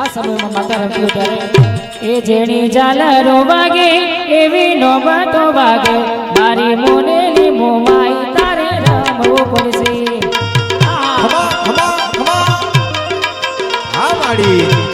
આ સમયમાં માતા રમ્યું ત્યારે એ જેણી ઝાલરો વાગે એવી નોબતો વાગે. મારી મોનેલી મોમાઈ તારે રમવું પડશે હા માડી.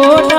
no.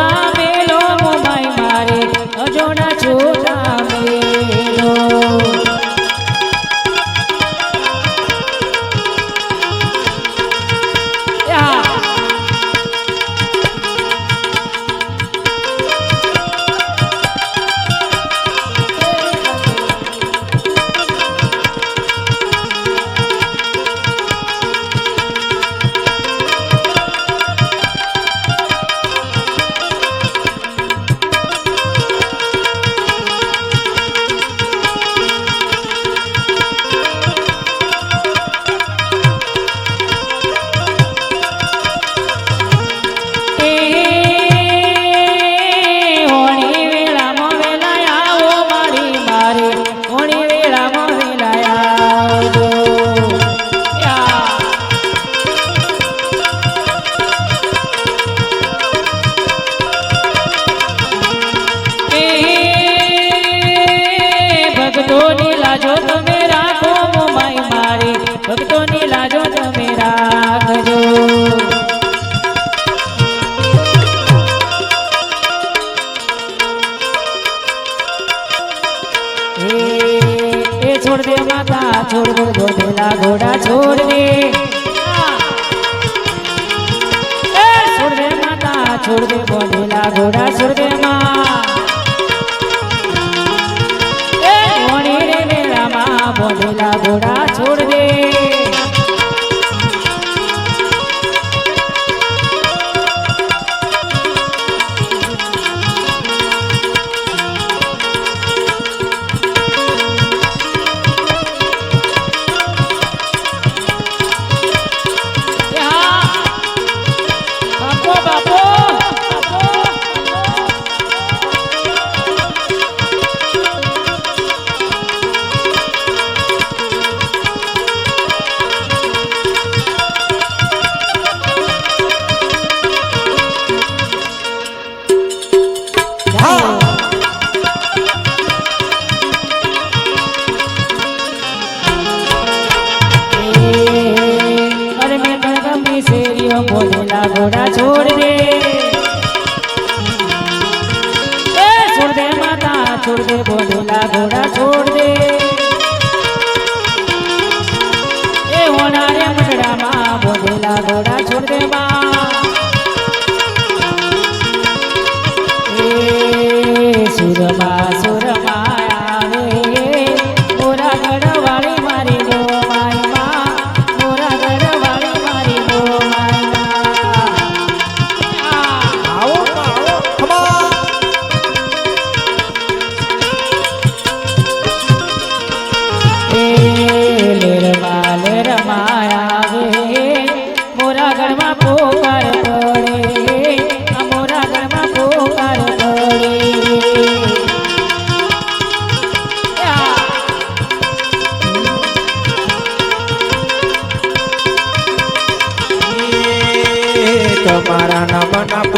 છોડ ગો ઢોલા ઘોડા છોડ દે છોડ દે માતા છોડ દે ઘોડા છોડ ભોલુલા ઘોડા છોડ દે. એ હોનારે મંડળામાં ભોલુલા ઘોડા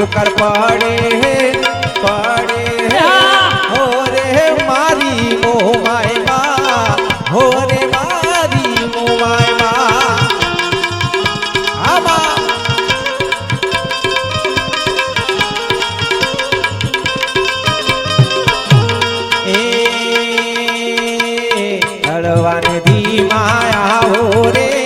પોકાર પાડે પાડે હો. રે મારી મોમાય મા હો રે મારી મોમાય મા એ હળવાને ધી માયા હો રે.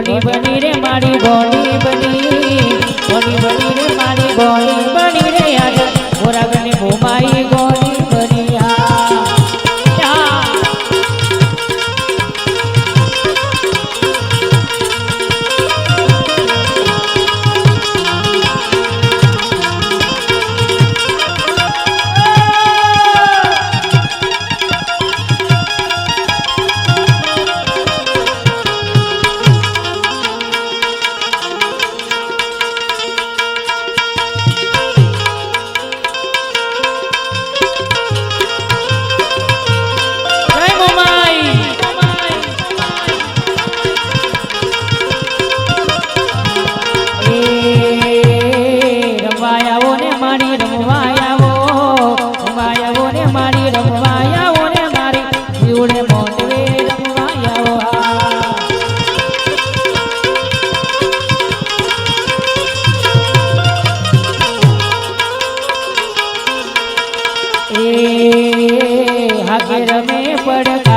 ઘડી બની રે મારી બોલી ભાગે રમે પડ.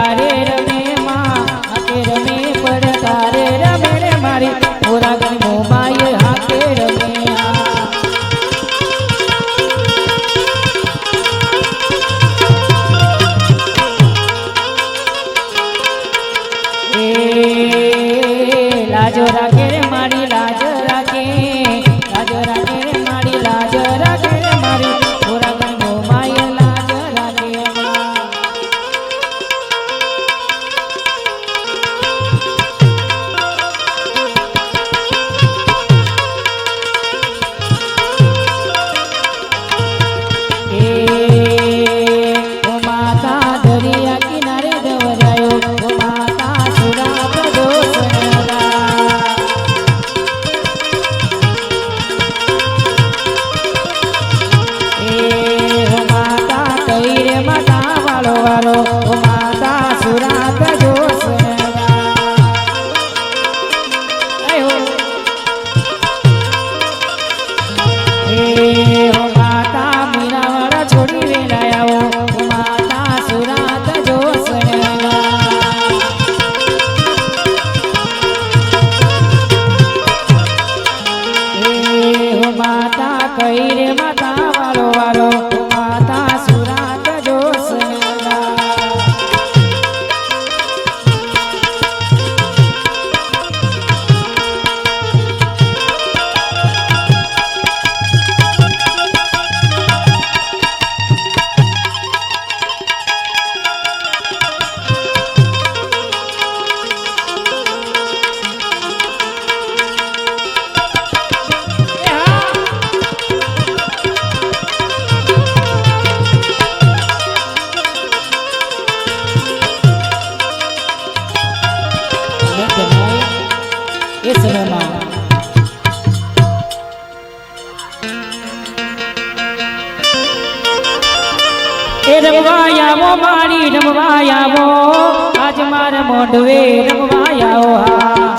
માર મોઢવે રમવાયા હા.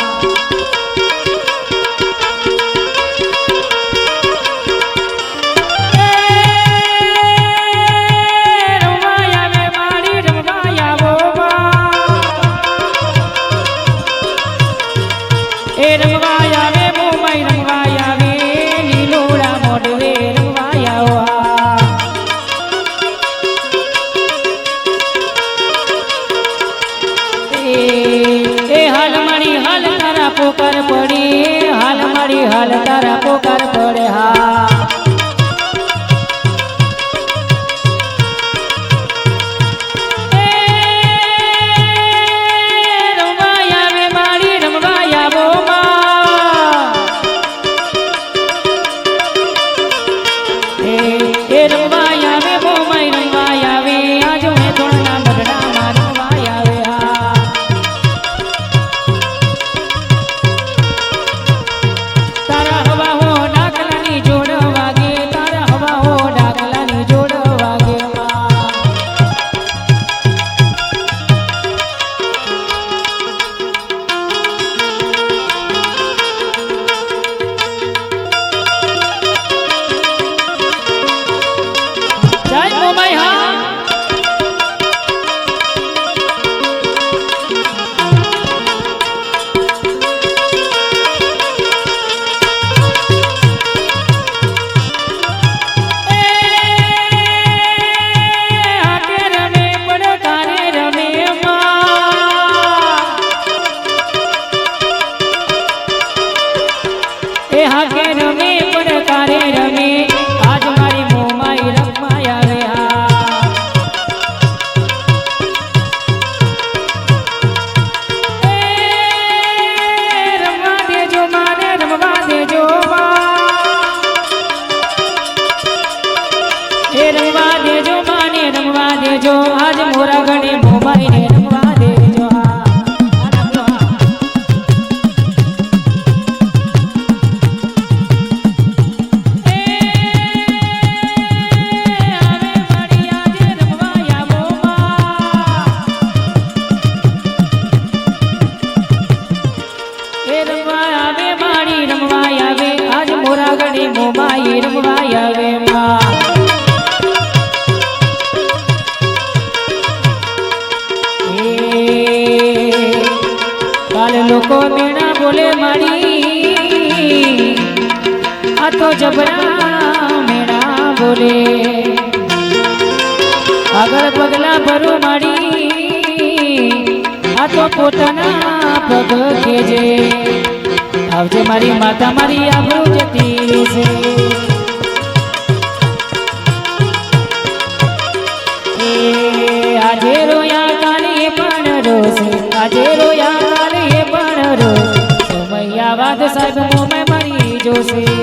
રમવાયા રે મોમાઈ રમવા આગળ પગલા ભરો મારી આ તો પોતાના પગ ખેજે. આવજે મારી માતા, મારી આબરૂ જતી છે. આજે રોયા કાલે પણ રોસ આજે રોયા કાલે પણ રોસ સમય આવાદ સાહેબ મોમે મરી જોશે.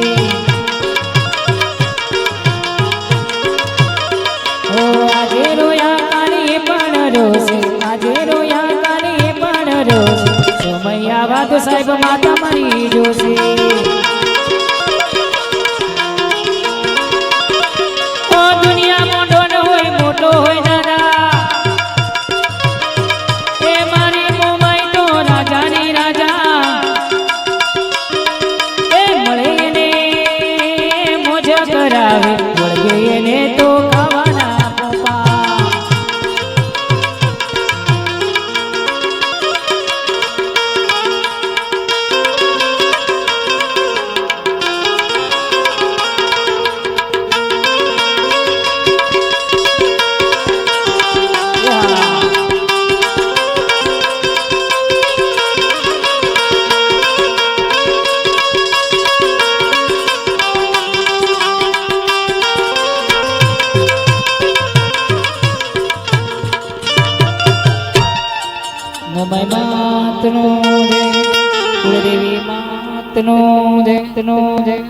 સાહેબ માતા મરી જોશે.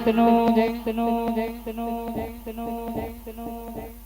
జగత్తును జగత్తును జగత్తును జగత్తును జగత్తును జగత్తును